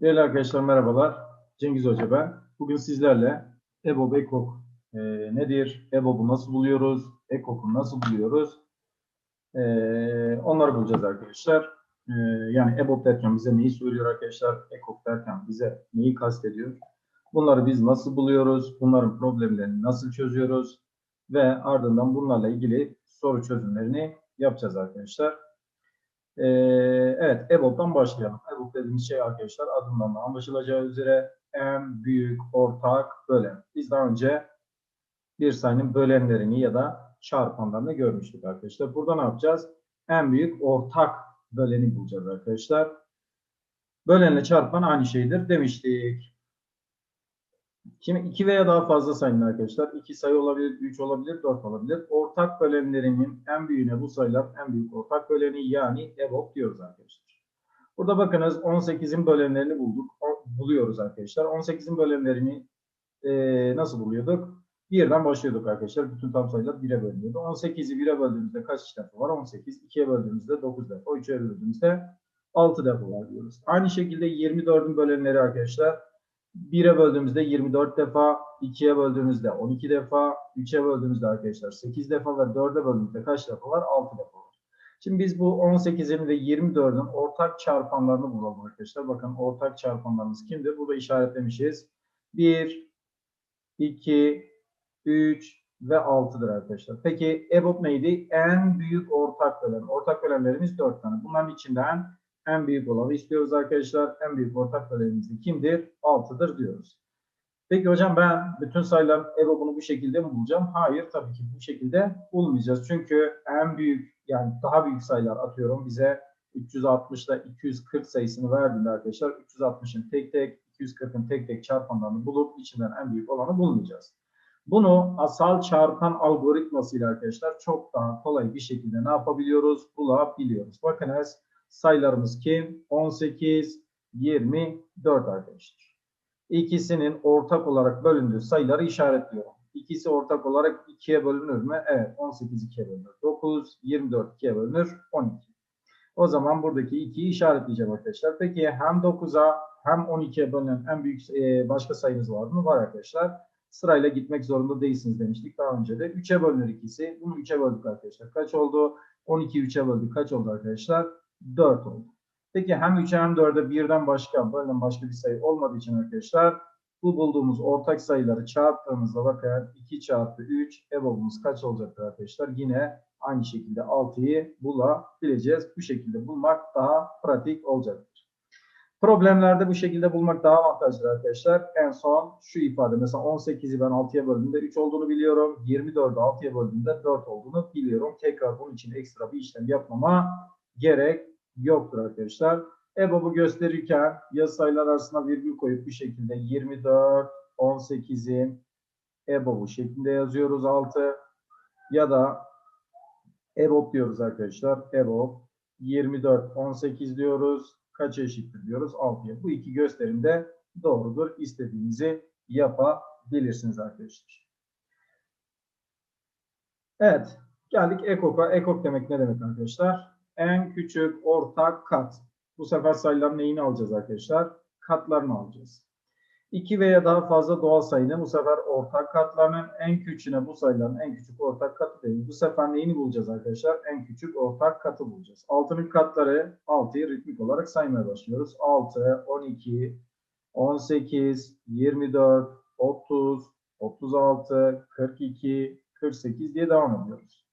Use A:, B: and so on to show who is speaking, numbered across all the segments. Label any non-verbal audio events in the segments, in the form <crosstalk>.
A: Değerli arkadaşlar merhabalar. Cengiz Hoca ben. Bugün sizlerle EBOB EKOK e, nedir? EBOB'u nasıl buluyoruz? EKOK'u nasıl buluyoruz? E, onları bulacağız arkadaşlar. E, yani EBOB derken bize neyi söylüyor arkadaşlar? EKOK derken bize neyi kastediyor? Bunları biz nasıl buluyoruz? Bunların problemlerini nasıl çözüyoruz? Ve ardından bunlarla ilgili soru çözümlerini yapacağız arkadaşlar. Ee, evet, EBOB'dan başlayalım. EBOB dediğimiz şey arkadaşlar adından da anlaşılacağı üzere en büyük ortak bölen. Biz daha önce bir sayının bölenlerini ya da çarpanlarını görmüştük arkadaşlar. Burada ne yapacağız? En büyük ortak böleni bulacağız arkadaşlar. Bölenle çarpan aynı şeydir demiştik. Şimdi iki veya daha fazla sayın arkadaşlar. iki sayı olabilir, üç olabilir, dört olabilir. Ortak bölenlerinin en büyüğüne bu sayılar en büyük ortak böleni yani EBOB diyoruz arkadaşlar. Burada bakınız 18'in bölenlerini bulduk. Buluyoruz arkadaşlar. 18'in bölenlerini e, nasıl buluyorduk? Birden başlıyorduk arkadaşlar. Bütün tam sayılar 1'e bölünüyordu. 18'i 1'e böldüğümüzde kaç defa var? 18. 2'ye böldüğümüzde 9 defa. 3'e böldüğümüzde 6 defa var diyoruz. Aynı şekilde 24'ün bölenleri arkadaşlar 1'e böldüğümüzde 24 defa, 2'ye böldüğümüzde 12 defa, 3'e böldüğümüzde arkadaşlar 8 defa ve 4'e böldüğümüzde kaç defa var? 6 defa var. Şimdi biz bu 18'in ve 24'ün ortak çarpanlarını bulalım arkadaşlar. Bakın ortak çarpanlarımız kimdir? Burada işaretlemişiz. 1, 2, 3 ve 6'dır arkadaşlar. Peki EBOB neydi? En büyük ortak bölen. Ortak bölenlerimiz 4 tane. Bunların içinden en büyük olanı istiyoruz arkadaşlar. En büyük ortak bölenimiz kimdir? 6'dır diyoruz. Peki hocam ben bütün sayıların EBOB'unu bu şekilde mi bulacağım? Hayır tabii ki bu şekilde bulmayacağız. Çünkü en büyük yani daha büyük sayılar atıyorum bize 360 ile 240 sayısını verdiğinde arkadaşlar 360'ın tek tek 240'ın tek tek çarpanlarını bulup içinden en büyük olanı bulmayacağız. Bunu asal çarpan algoritmasıyla arkadaşlar çok daha kolay bir şekilde ne yapabiliyoruz? Bulabiliyoruz. Bakınız sayılarımız kim? 18, 24 arkadaşlar. İkisinin ortak olarak bölündüğü sayıları işaretliyorum. İkisi ortak olarak 2'ye bölünür mü? Evet. 18 2'ye bölünür. 9, 24 2'ye bölünür. 12. O zaman buradaki 2'yi işaretleyeceğim arkadaşlar. Peki hem 9'a hem 12'ye bölünen en büyük e, başka sayınız var mı? Var arkadaşlar. Sırayla gitmek zorunda değilsiniz demiştik daha önce de. 3'e bölünür ikisi. Bunu 3'e böldük arkadaşlar. Kaç oldu? 12'yi 3'e böldük. Kaç oldu arkadaşlar? 4 oldu. Peki hem 3'e hem 4'e birden başka, bölünen başka bir sayı olmadığı için arkadaşlar bu bulduğumuz ortak sayıları çarptığımızda bakın 2 çarpı 3 EBOB'umuz kaç olacaktır arkadaşlar? Yine aynı şekilde 6'yı bulabileceğiz. Bu şekilde bulmak daha pratik olacaktır. Problemlerde bu şekilde bulmak daha avantajlı arkadaşlar. En son şu ifade mesela 18'i ben 6'ya böldüğümde 3 olduğunu biliyorum. 24'ü 6'ya böldüğümde 4 olduğunu biliyorum. Tekrar bunun için ekstra bir işlem yapmama gerek yoktur arkadaşlar. EBOB'u gösterirken yazı sayılar arasında virgül koyup bir şekilde 24, 18'in EBOB'u şeklinde yazıyoruz 6 ya da EBOB diyoruz arkadaşlar. EBOB 24, 18 diyoruz. Kaç eşittir diyoruz? 6'ya. Bu iki gösterimde doğrudur. İstediğinizi yapabilirsiniz arkadaşlar. Evet. Geldik EKOK'a. EKOK demek ne demek arkadaşlar? En küçük ortak kat. Bu sefer sayıların neyini alacağız arkadaşlar? Katlarını alacağız. 2 veya daha fazla doğal sayının bu sefer ortak katlarının en küçüğüne bu sayıların en küçük ortak katı değil. Bu sefer neyini bulacağız arkadaşlar? En küçük ortak katı bulacağız. 6'nın katları 6'yı ritmik olarak saymaya başlıyoruz. 6, 12, 18, 24, 30, 36, 42, 48 diye devam ediyoruz.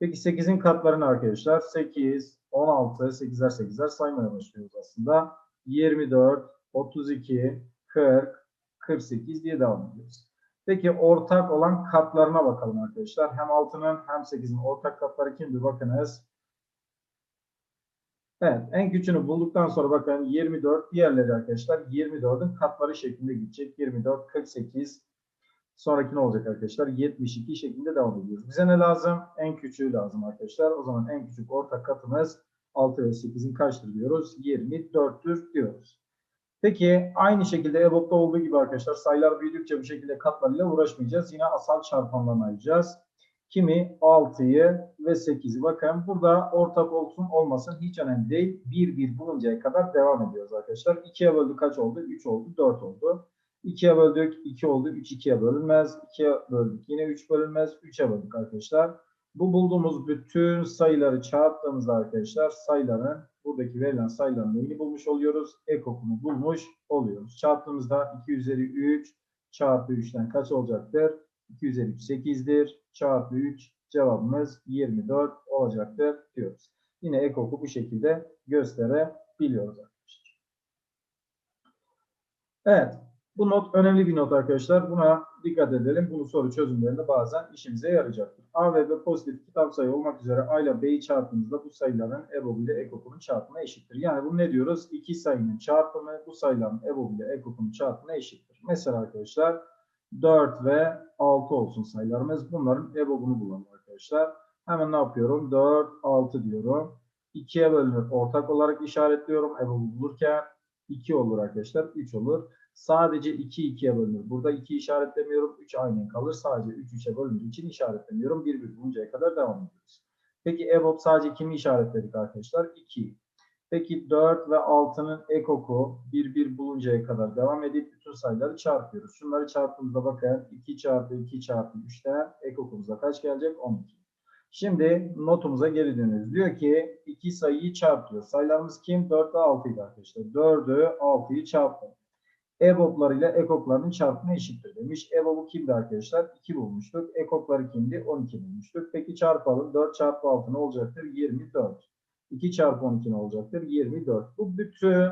A: Peki 8'in katlarını arkadaşlar 8, 16, 8'er 8'er saymaya başlıyoruz aslında. 24, 32, 40, 48 diye devam ediyoruz. Peki ortak olan katlarına bakalım arkadaşlar. Hem 6'nın hem 8'in ortak katları kimdir? Bakınız. Evet en küçüğünü bulduktan sonra bakın 24 diğerleri arkadaşlar 24'ün katları şeklinde gidecek. 24, 48, Sonraki ne olacak arkadaşlar? 72 şeklinde devam ediyoruz. Bize ne lazım? En küçüğü lazım arkadaşlar. O zaman en küçük ortak katımız 6 ve 8'in kaçtır diyoruz? 24'tür diyoruz. Peki aynı şekilde EBOB'da olduğu gibi arkadaşlar sayılar büyüdükçe bu şekilde katlarıyla uğraşmayacağız. Yine asal çarpanlarını ayıracağız. Kimi? 6'yı ve 8'i. Bakın burada ortak olsun olmasın hiç önemli değil. 1 1 buluncaya kadar devam ediyoruz arkadaşlar. 2'ye böldük kaç oldu? 3 oldu, 4 oldu. 2'ye böldük 2 oldu. 3 2'ye bölünmez. 2'ye böldük yine 3 bölünmez. 3'e böldük arkadaşlar. Bu bulduğumuz bütün sayıları çarptığımızda arkadaşlar sayıların buradaki verilen sayıların neyini bulmuş oluyoruz? Ekokunu bulmuş oluyoruz. Çarptığımızda 2 üzeri 3 çarpı 3'ten kaç olacaktır? 2 üzeri 3 8'dir. Çarpı 3 cevabımız 24 olacaktır diyoruz. Yine ekoku bu şekilde gösterebiliyoruz arkadaşlar. Evet. Bu not önemli bir not arkadaşlar. Buna dikkat edelim. Bunu soru çözümlerinde bazen işimize yarayacaktır. A ve B pozitif iki tam sayı olmak üzere A ile B'yi çarptığımızda bu sayıların EBOB ile EKOK'unun çarpımına eşittir. Yani bu ne diyoruz? İki sayının çarpımı bu sayıların EBOB ile EKOK'unun çarpımına eşittir. Mesela arkadaşlar 4 ve 6 olsun sayılarımız. Bunların EBOB'unu bulalım arkadaşlar. Hemen ne yapıyorum? 4, 6 diyorum. 2'ye bölünür. Ortak olarak işaretliyorum. EBOB'u bulurken 2 olur arkadaşlar. 3 olur. Sadece 2 2'ye bölünür. Burada 2 işaretlemiyorum. 3 aynen kalır. Sadece 3 3'e bölündüğü için işaretlemiyorum. 1 1 buluncaya kadar devam ediyoruz. Peki EBOB sadece kimi işaretledik arkadaşlar? 2. Peki 4 ve 6'nın ekoku 1 1 buluncaya kadar devam edip bütün sayıları çarpıyoruz. Şunları çarptığımızda bakın 2 çarpı 2 çarpı 3'ten ekokumuzda kaç gelecek? 12. Şimdi notumuza geri dönüyoruz. Diyor ki iki sayıyı çarpıyor. Sayılarımız kim? 4 ve 6 idi arkadaşlar. 4'ü 6'yı çarptım. EBOB'lar ile EKOK'ların çarpımı eşittir demiş. EBOB'u kimdi arkadaşlar? 2 bulmuştuk. EKOK'ları kimdi? 12 bulmuştuk. Peki çarpalım. 4 çarpı 6 ne olacaktır? 24. 2 çarpı 12 ne olacaktır? 24. Bu bütün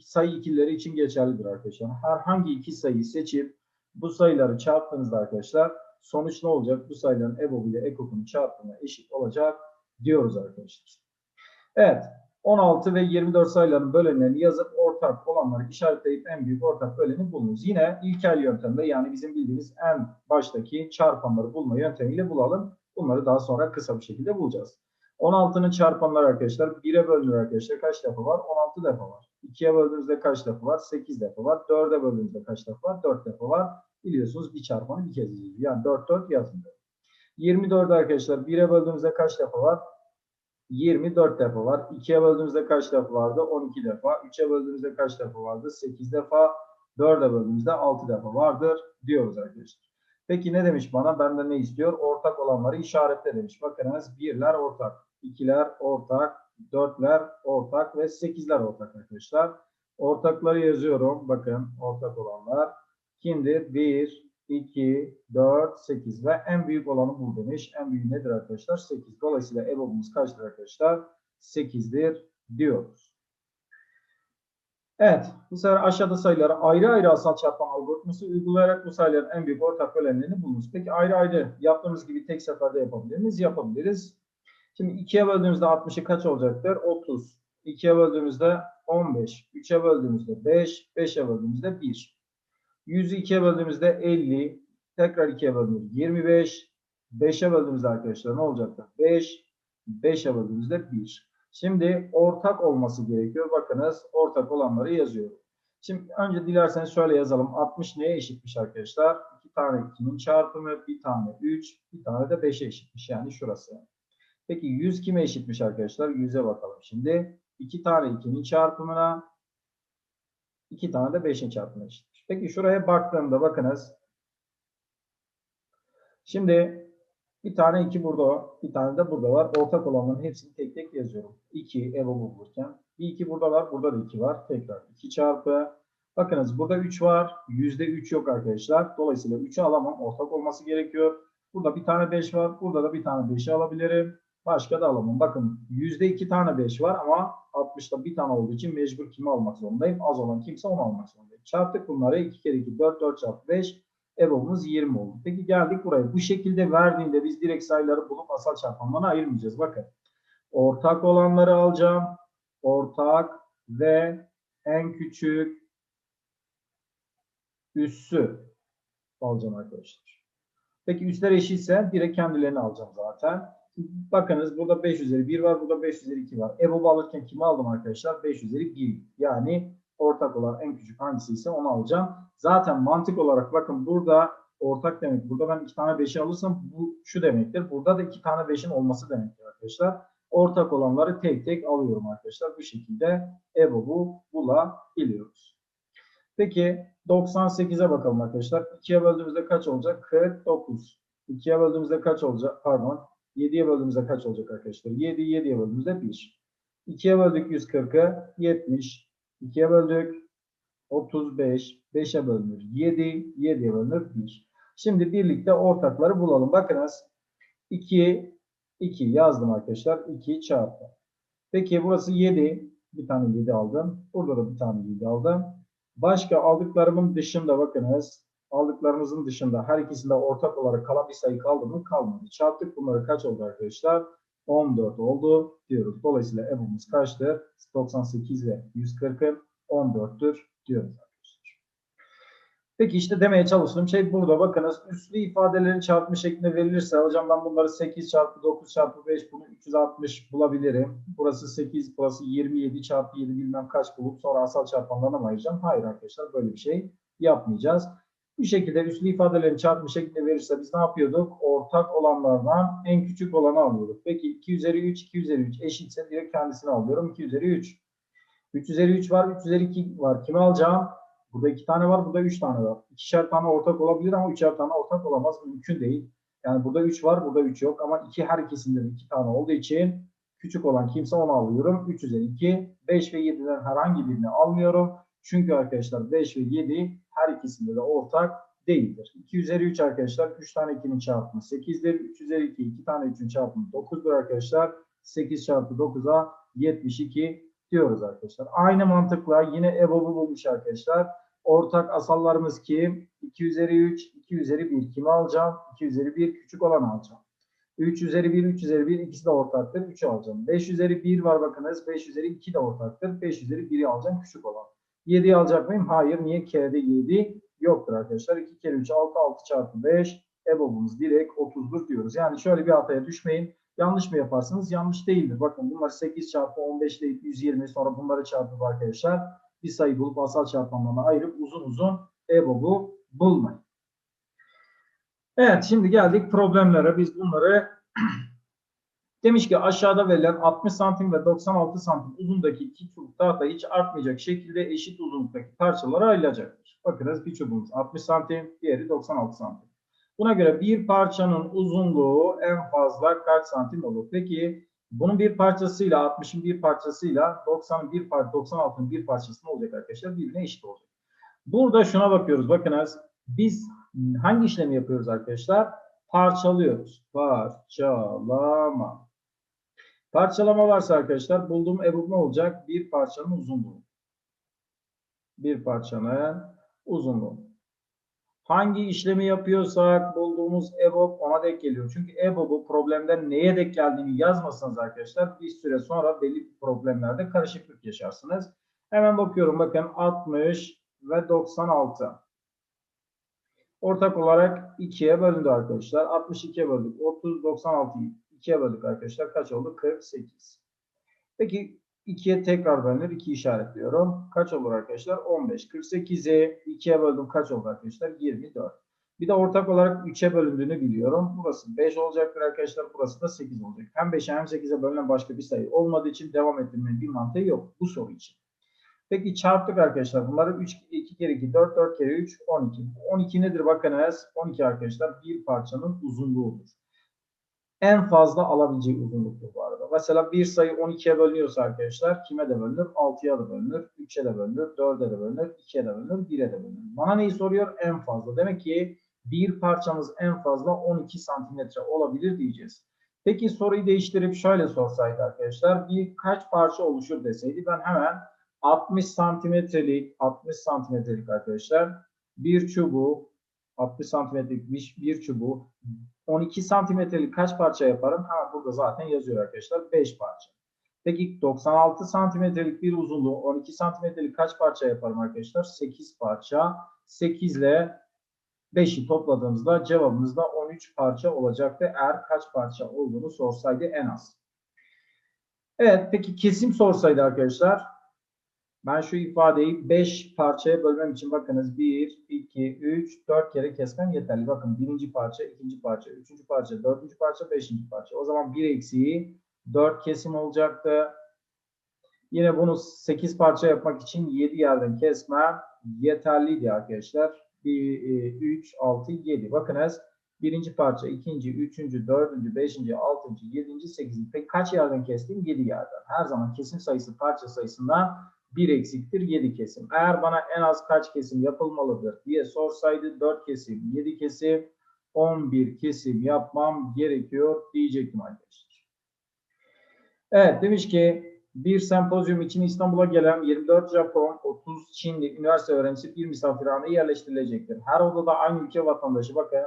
A: sayı ikilileri için geçerlidir arkadaşlar. Herhangi iki sayıyı seçip bu sayıları çarptığınızda arkadaşlar sonuç ne olacak? Bu sayıların EBOB ile EKOK'un çarpımına eşit olacak diyoruz arkadaşlar. Evet. 16 ve 24 sayıların bölenlerini yazıp ortak olanları işaretleyip en büyük ortak böleni bulunuz. Yine ilkel yöntemle yani bizim bildiğimiz en baştaki çarpanları bulma yöntemiyle bulalım. Bunları daha sonra kısa bir şekilde bulacağız. 16'nın çarpanları arkadaşlar 1'e bölünür arkadaşlar kaç defa var? 16 defa var. 2'ye böldüğünüzde kaç defa var? 8 defa var. 4'e böldüğünüzde kaç defa var? 4 defa var. Biliyorsunuz bir çarpanı bir kez yazıyoruz. Yani 4 4 yazın. 24 arkadaşlar 1'e böldüğümüzde kaç defa var? 24 defa var. 2'ye böldüğümüzde kaç defa vardı? 12 defa. 3'e böldüğümüzde kaç defa vardı? 8 defa. 4'e böldüğümüzde 6 defa vardır diyoruz arkadaşlar. Peki ne demiş bana? Benden ne istiyor? Ortak olanları işaretle demiş. Bakınız birler ortak, ikiler ortak, dörtler ortak ve sekizler ortak arkadaşlar. Ortakları yazıyorum. Bakın ortak olanlar. Kimdir? 1, 2, 4, 8 ve en büyük olanı bul demiş. En büyük nedir arkadaşlar? 8. Dolayısıyla EBOB'umuz kaçtır arkadaşlar? 8'dir diyoruz. Evet. Bu sefer aşağıda sayıları ayrı ayrı asal çarpma algoritması uygulayarak bu sayıların en büyük ortak bölenlerini bulunuz. Peki ayrı ayrı yaptığımız gibi tek seferde yapabilir miyiz? Yapabiliriz. Şimdi 2'ye böldüğümüzde 60'ı kaç olacaktır? 30. 2'ye böldüğümüzde 15. 3'e böldüğümüzde 5. 5'e böldüğümüzde 1. 100'ü 2'ye böldüğümüzde 50. Tekrar 2'ye böldüğümüzde 25. 5'e böldüğümüzde arkadaşlar ne olacaktır? 5. 5'e böldüğümüzde 1. Şimdi ortak olması gerekiyor. Bakınız ortak olanları yazıyorum. Şimdi önce dilerseniz şöyle yazalım. 60 neye eşitmiş arkadaşlar? 2 tane 2'nin çarpımı, bir tane 3, bir tane de 5'e eşitmiş. Yani şurası. Peki 100 kime eşitmiş arkadaşlar? 100'e bakalım şimdi. 2 tane 2'nin çarpımına, 2 tane de 5'in çarpımına eşitmiş. Peki şuraya baktığımda bakınız. Şimdi bir tane 2 burada, bir tane de burada var. Ortak olanların hepsini tek tek yazıyorum. 2 EBOB'u bulurken. Bir 2 burada var, burada da 2 var. Tekrar 2 çarpı. Bakınız burada 3 var. Yüzde 3 yok arkadaşlar. Dolayısıyla 3'ü alamam. Ortak olması gerekiyor. Burada bir tane 5 var. Burada da bir tane 5'i alabilirim. Başka da alamam. Bakın yüzde 2 tane 5 var ama 60'ta bir tane olduğu için mecbur kimi almak zorundayım? Az olan kimse onu almak zorundayım. Çarptık bunları. 2 kere 2 4 4 çarpı 5 EBOB'umuz 20 oldu. Peki geldik buraya. Bu şekilde verdiğinde biz direkt sayıları bulup asal çarpanlarına ayırmayacağız. Bakın. Ortak olanları alacağım. Ortak ve en küçük üssü alacağım arkadaşlar. Peki üsler eşitse direkt kendilerini alacağım zaten. Bakınız burada 5 üzeri 1 var. Burada 5 üzeri 2 var. EBOB alırken kimi aldım arkadaşlar? 5 üzeri 1. Yani ortak olan en küçük hangisi ise onu alacağım. Zaten mantık olarak bakın burada ortak demek. Burada ben iki tane 5'i alırsam bu şu demektir. Burada da iki tane 5'in olması demektir arkadaşlar. Ortak olanları tek tek alıyorum arkadaşlar. Bu şekilde EBOB'u bulabiliyoruz. Peki 98'e bakalım arkadaşlar. 2'ye böldüğümüzde kaç olacak? 49. 2'ye böldüğümüzde kaç olacak? Pardon. 7'ye böldüğümüzde kaç olacak arkadaşlar? 7, 7'ye böldüğümüzde 1. 2'ye böldük 140'ı 70. 2'ye böldük 35. 5'e bölünür 7. 7'ye bölünür 1. Şimdi birlikte ortakları bulalım. Bakınız 2, 2 yazdım arkadaşlar. 2 çarpı. Peki burası 7. Bir tane 7 aldım. Burada da bir tane 7 aldım. Başka aldıklarımın dışında bakınız. Aldıklarımızın dışında her ikisinde ortak olarak kalan bir sayı kaldı mı? Kalmadı. Çarptık bunları kaç oldu arkadaşlar? 14 oldu diyoruz. Dolayısıyla EBO'muz kaçtır? 98 ve 140'ın 14'tür diyoruz arkadaşlar. Peki işte demeye çalıştığım şey burada. Bakınız üslü ifadelerin çarpımı şeklinde verilirse hocam ben bunları 8 çarpı 9 çarpı 5 bunu 360 bulabilirim. Burası 8 burası 27 çarpı 7 bilmem kaç bulup sonra asal çarpanlarına mı ayıracağım? Hayır arkadaşlar böyle bir şey yapmayacağız. Bu şekilde üslü ifadelerin çarpımı şeklinde verirse biz ne yapıyorduk? Ortak olanlardan en küçük olanı alıyorduk. Peki 2 üzeri 3, 2 üzeri 3 eşitse direkt kendisini alıyorum. 2 üzeri 3. 3 üzeri 3 var, 3 üzeri 2 var. Kimi alacağım? Burada 2 tane var, burada 3 tane var. İkişer tane ortak olabilir ama üçer tane ortak olamaz. Mümkün değil. Yani burada 3 var, burada 3 yok. Ama 2 her ikisinde de 2 tane olduğu için küçük olan kimse onu alıyorum. 3 üzeri 2. 5 ve 7'den herhangi birini almıyorum. Çünkü arkadaşlar 5 ve 7 her ikisinde de ortak değildir. 2 üzeri 3 arkadaşlar 3 tane 2'nin çarpımı 8'dir. 3 üzeri 2 2 tane 3'ün çarpımı 9'dur arkadaşlar. 8 çarpı 9'a 72 diyoruz arkadaşlar. Aynı mantıkla yine EBOB'u bulmuş arkadaşlar. Ortak asallarımız kim? 2 üzeri 3, 2 üzeri 1. Kimi alacağım? 2 üzeri 1 küçük olanı alacağım. 3 üzeri 1, 3 üzeri 1 ikisi de ortaktır. 3'ü alacağım. 5 üzeri 1 var bakınız. 5 üzeri 2 de ortaktır. 5 üzeri 1'i alacağım küçük olan. 7'yi alacak mıyım? Hayır. Niye? K'de 7 yoktur arkadaşlar. 2 kere 3 6 6 çarpı 5 EBOB'umuz direkt 30'dur diyoruz. Yani şöyle bir hataya düşmeyin. Yanlış mı yaparsınız? Yanlış değildir. Bakın bunlar 8 çarpı 15 ile 120 sonra bunları çarpıp arkadaşlar bir sayı bulup asal çarpanlarına ayırıp uzun uzun EBOB'u bulmayın. Evet şimdi geldik problemlere. Biz bunları <clears throat> demiş ki aşağıda verilen 60 santim ve 96 santim uzundaki iki çubuk tahta hiç artmayacak şekilde eşit uzunluktaki parçalara ayrılacaktır. Bakınız bir çubuğumuz 60 santim, diğeri 96 santim. Buna göre bir parçanın uzunluğu en fazla kaç santim olur? Peki bunun bir parçasıyla 60'ın bir parçasıyla 90'ın bir par 96'ın bir parçası ne olacak arkadaşlar? Birbirine eşit olacak. Burada şuna bakıyoruz. Bakınız biz hangi işlemi yapıyoruz arkadaşlar? Parçalıyoruz. Parçalama. Parçalama varsa arkadaşlar bulduğum EBOB ne olacak? Bir parçanın uzunluğu. Bir parçanın uzunluğu. Hangi işlemi yapıyorsak bulduğumuz EBOB ona denk geliyor. Çünkü EBOB'u problemden neye denk geldiğini yazmasanız arkadaşlar bir süre sonra belli problemlerde karışıklık yaşarsınız. Hemen bakıyorum bakın 60 ve 96. Ortak olarak 2'ye bölündü arkadaşlar. 62'ye böldük. 30, 96'yı 2'ye böldük arkadaşlar. Kaç oldu? 48. Peki 2'ye tekrar bölünür. 2 işaretliyorum. Kaç olur arkadaşlar? 15. 48'i 2'ye böldüm. Kaç oldu arkadaşlar? 24. Bir de ortak olarak 3'e bölündüğünü biliyorum. Burası 5 olacaktır arkadaşlar. Burası da 8 olacak. Hem 5'e hem 8'e bölünen başka bir sayı olmadığı için devam ettirmenin bir mantığı yok bu soru için. Peki çarptık arkadaşlar. Bunları 3, 2 kere 2, 4, 4 kere 3, 12. 12 nedir bakınız? 12 arkadaşlar bir parçanın uzunluğudur. En fazla alabileceği uzunluktur bu arada. Mesela bir sayı 12'ye bölünüyorsa arkadaşlar kime de bölünür? 6'ya da bölünür, 3'e de bölünür, 4'e de bölünür, 2'ye de bölünür, 1'e de bölünür. Bana neyi soruyor? En fazla. Demek ki bir parçamız en fazla 12 santimetre olabilir diyeceğiz. Peki soruyu değiştirip şöyle sorsaydı arkadaşlar bir kaç parça oluşur deseydi ben hemen 60 santimetrelik 60 santimetrelik arkadaşlar bir çubuğu 60 santimetrelik bir, bir çubuğu 12 santimetrelik kaç parça yaparım? Ha burada zaten yazıyor arkadaşlar 5 parça. Peki 96 santimetrelik bir uzunluğu 12 santimetrelik kaç parça yaparım arkadaşlar? 8 parça. 8 ile 5'i topladığımızda cevabımız da 13 parça olacaktı. Eğer kaç parça olduğunu sorsaydı en az. Evet peki kesim sorsaydı arkadaşlar Ben şu ifadeyi 5 parçaya bölmem için bakınız 1, 2, 3, 4 kere kesmem yeterli. Bakın birinci parça, ikinci parça, üçüncü parça, dördüncü parça, beşinci parça. O zaman 1 eksiği 4 kesim olacaktı. Yine bunu 8 parça yapmak için 7 yerden kesmem yeterliydi arkadaşlar. 1, 3, 6, 7. Bakınız birinci parça, ikinci, üçüncü, dördüncü, beşinci, altıncı, yedinci, sekizinci. Peki kaç yerden kestim? 7 yerden. Her zaman kesim sayısı parça sayısından 1 eksiktir 7 kesim. Eğer bana en az kaç kesim yapılmalıdır diye sorsaydı 4 kesim, 7 kesim, 11 kesim yapmam gerekiyor diyecektim arkadaşlar. Evet demiş ki bir sempozyum için İstanbul'a gelen 24 Japon, 30 Çinli üniversite öğrencisi bir misafirhaneye yerleştirilecektir. Her odada aynı ülke vatandaşı bakın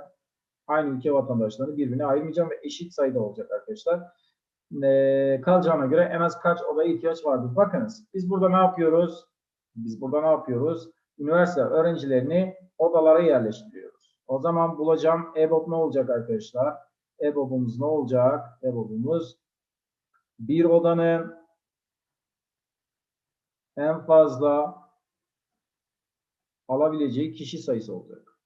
A: aynı ülke vatandaşlarını birbirine ayırmayacağım ve eşit sayıda olacak arkadaşlar e, kalacağına göre en az kaç odaya ihtiyaç vardır? Bakınız biz burada ne yapıyoruz? Biz burada ne yapıyoruz? Üniversite öğrencilerini odalara yerleştiriyoruz. O zaman bulacağım EBOB ne olacak arkadaşlar? EBOB'umuz ne olacak? EBOB'umuz bir odanın en fazla alabileceği kişi sayısı olacak.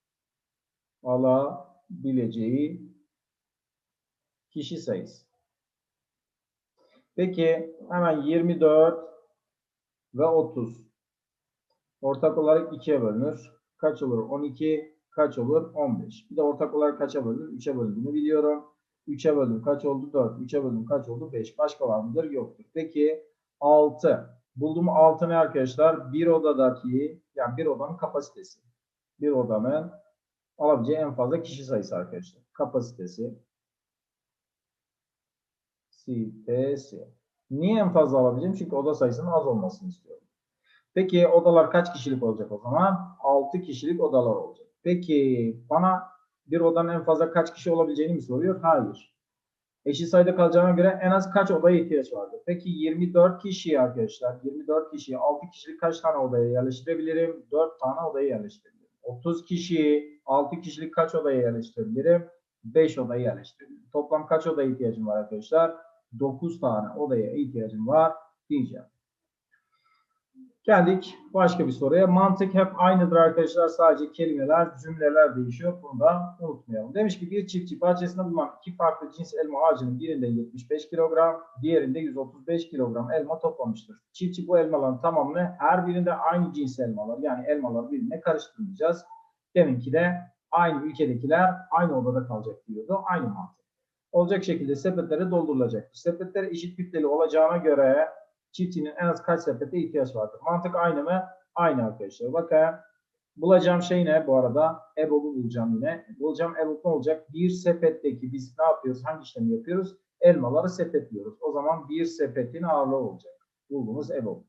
A: Alabileceği kişi sayısı. Peki hemen 24 ve 30 ortak olarak 2'ye bölünür. Kaç olur? 12. Kaç olur? 15. Bir de ortak olarak kaça bölünür? 3'e bölündüğünü biliyorum. 3'e böldüm kaç oldu? 4. 3'e böldüm kaç oldu? 5. Başka var mıdır? Yoktur. Peki 6. Buldum 6 ne arkadaşlar? Bir odadaki yani bir odanın kapasitesi. Bir odanın alabileceği en fazla kişi sayısı arkadaşlar. Kapasitesi sitesi. Niye en fazla alabileceğim? Çünkü oda sayısının az olmasını istiyorum. Peki odalar kaç kişilik olacak o zaman? 6 kişilik odalar olacak. Peki bana bir odanın en fazla kaç kişi olabileceğini mi soruyor? Hayır. Eşit sayıda kalacağına göre en az kaç odaya ihtiyaç vardır? Peki 24 kişi arkadaşlar. 24 kişiyi 6 kişilik kaç tane odaya yerleştirebilirim? 4 tane odaya yerleştirebilirim. 30 kişi 6 kişilik kaç odaya yerleştirebilirim? 5 odaya yerleştirebilirim. Toplam kaç odaya ihtiyacım var arkadaşlar? 9 tane odaya ihtiyacım var diyeceğim. Geldik başka bir soruya. Mantık hep aynıdır arkadaşlar. Sadece kelimeler, cümleler değişiyor. Bunu da unutmayalım. Demiş ki bir çiftçi bahçesinde bulunan iki farklı cins elma ağacının birinde 75 kilogram, diğerinde 135 kilogram elma toplamıştır. Çiftçi bu elmaların tamamını her birinde aynı cins elmalar yani elmalar birbirine karıştırmayacağız. Deminki de aynı ülkedekiler aynı odada kalacak diyordu. Aynı mantık olacak şekilde sepetlere doldurulacak. Sepetler eşit kütleli olacağına göre çiftçinin en az kaç sepete ihtiyaç vardır? Mantık aynı mı? Aynı arkadaşlar. Bakın bulacağım şey ne bu arada? EBOB'u bulacağım yine. Bulacağım EBOB ne olacak? Bir sepetteki biz ne yapıyoruz? Hangi işlemi yapıyoruz? Elmaları sepetliyoruz. O zaman bir sepetin ağırlığı olacak. Bulduğumuz EBOB.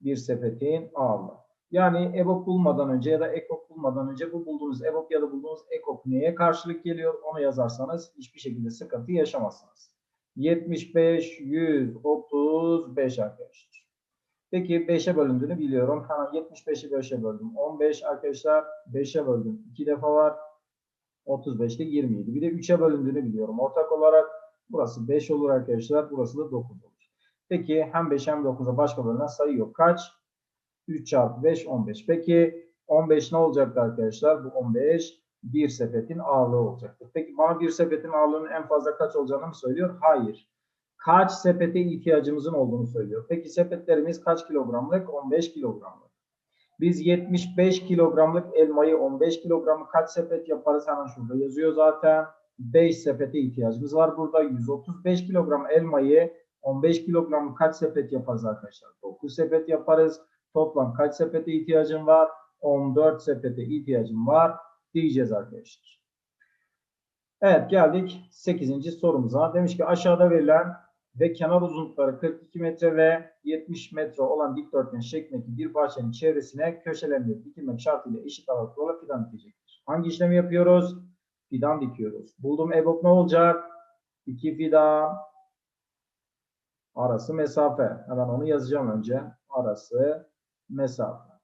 A: Bir sepetin ağırlığı. Yani EBOB bulmadan önce ya da EKOK bulmadan önce bu bulduğunuz EBOB ya da bulduğunuz EKOK neye karşılık geliyor onu yazarsanız hiçbir şekilde sıkıntı yaşamazsınız. 75, 135 arkadaşlar. Peki 5'e bölündüğünü biliyorum. Hemen 75'i 5'e böldüm. 15 arkadaşlar 5'e böldüm. 2 defa var. 35'te 27. Bir de 3'e bölündüğünü biliyorum. Ortak olarak burası 5 olur arkadaşlar. Burası da 9 olur. Peki hem 5 hem 9'a başka bölünen sayı yok. Kaç? 3 çarpı 5 15. Peki 15 ne olacaktı arkadaşlar? Bu 15 bir sepetin ağırlığı olacaktır. Peki bana bir sepetin ağırlığının en fazla kaç olacağını mı söylüyor? Hayır. Kaç sepete ihtiyacımızın olduğunu söylüyor. Peki sepetlerimiz kaç kilogramlık? 15 kilogramlık. Biz 75 kilogramlık elmayı 15 kilogramı kaç sepet yaparız? Hemen şurada yazıyor zaten. 5 sepete ihtiyacımız var burada. 135 kilogram elmayı 15 kilogramı kaç sepet yaparız arkadaşlar? 9 sepet yaparız. Toplam kaç sepete ihtiyacım var? 14 sepete ihtiyacım var diyeceğiz arkadaşlar. Evet geldik 8. sorumuza. Demiş ki aşağıda verilen ve kenar uzunlukları 42 metre ve 70 metre olan dikdörtgen şeklindeki bir bahçenin çevresine köşelerinde dikilmek şartıyla eşit aralıklarla fidan dikecektir. Hangi işlemi yapıyoruz? Fidan dikiyoruz. Buldum EBOB ne olacak? 2 fidan arası mesafe. Hemen onu yazacağım önce. Arası mesafe.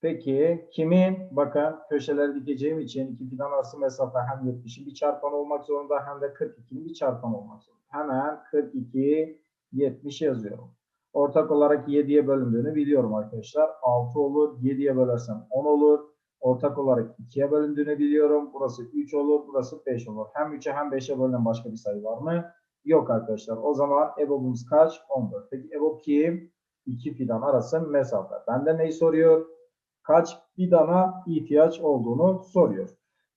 A: Peki kimin? Bakın köşeleri dikeceğim için iki fidan arası mesafe hem 70'in bir çarpan olmak zorunda hem de 42'nin bir çarpan olmak zorunda. Hemen 42 70 yazıyorum. Ortak olarak 7'ye bölündüğünü biliyorum arkadaşlar. 6 olur. 7'ye bölersem 10 olur. Ortak olarak 2'ye bölündüğünü biliyorum. Burası 3 olur. Burası 5 olur. Hem 3'e hem 5'e bölünen başka bir sayı var mı? Yok arkadaşlar. O zaman EBOB'umuz kaç? 14. Peki EBOB kim? İki fidan arası mesafe. Benden neyi soruyor? Kaç fidana ihtiyaç olduğunu soruyor.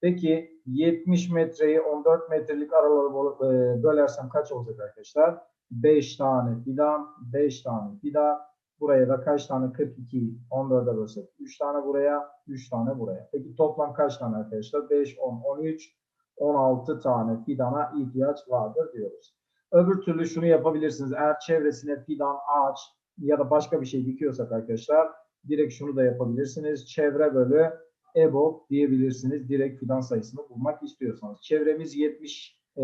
A: Peki 70 metreyi 14 metrelik araları e, bölersem kaç olacak arkadaşlar? 5 tane fidan, 5 tane fidan. Buraya da kaç tane? 42, 14'e bölsek 3 tane buraya, 3 tane buraya. Peki toplam kaç tane arkadaşlar? 5, 10, 13, 16 tane fidana ihtiyaç vardır diyoruz. Öbür türlü şunu yapabilirsiniz. Eğer çevresine fidan, ağaç ya da başka bir şey dikiyorsak arkadaşlar direkt şunu da yapabilirsiniz. Çevre bölü EBOB diyebilirsiniz. Direkt fidan sayısını bulmak istiyorsanız. Çevremiz 70, e,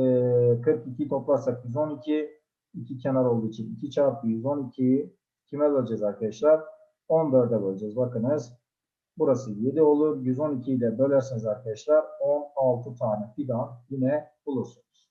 A: 42 toplarsak 112. iki kenar olduğu için 2 çarpı 112'yi kime böleceğiz arkadaşlar? 14'e böleceğiz. Bakınız. Burası 7 olur. 112'yi de bölerseniz arkadaşlar 16 tane fidan yine bulursunuz.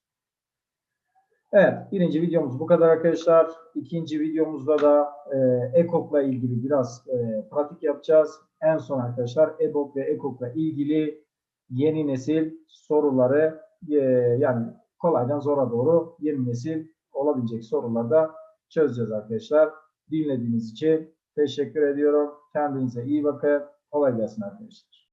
A: Evet, birinci videomuz bu kadar arkadaşlar. İkinci videomuzda da e, EKOK'la ilgili biraz e, pratik yapacağız. En son arkadaşlar EBOK ve EKOK'la ilgili yeni nesil soruları e, yani kolaydan zora doğru yeni nesil olabilecek soruları da çözeceğiz arkadaşlar. Dinlediğiniz için teşekkür ediyorum. Kendinize iyi bakın. Kolay gelsin arkadaşlar.